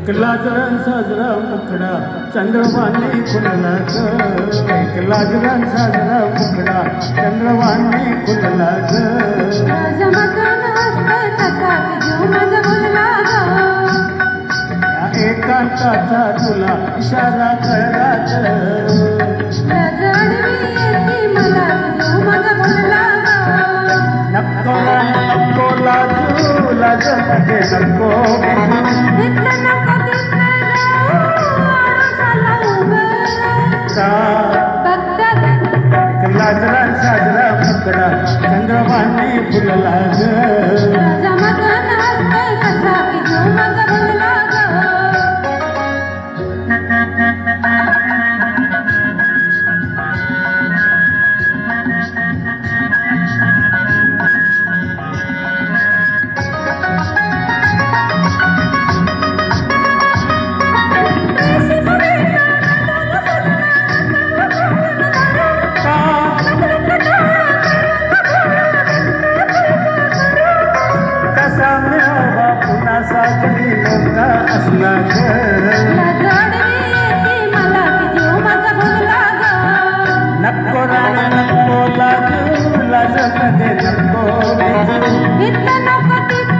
ऐकला जरण साजरा मुकडा चंद्रवाणी खुलला ग. ऐकला जरण साजरा मुकडा चंद्रवाणी खुलला ग. एकांताचा तुला इशारा कळला नक्को नक्को लाजू लाज नको. लाजरा साजरा फुकरा चंद्रवाणी फुलला ग. तुझी नंदा असणार. नको राणा नको लागू लाजमध्ये नको. नको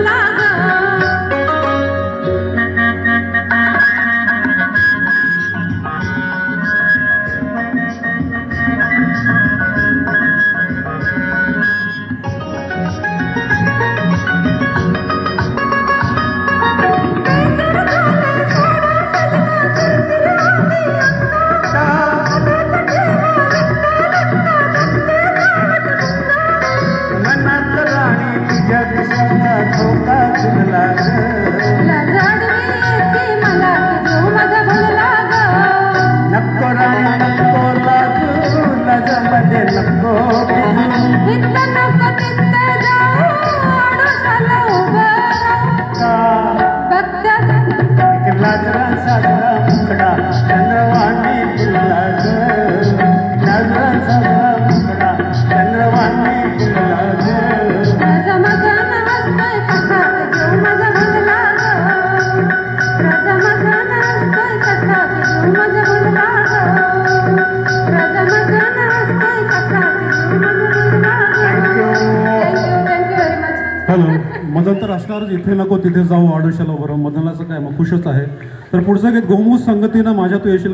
मदन तर असणारच इथे नको तिथे जाऊ आडोशाला बरं मदनाचं काय मग खुशच आहे. तर पुढचं गीत गोमूस संगतीनं माझ्या तू येशील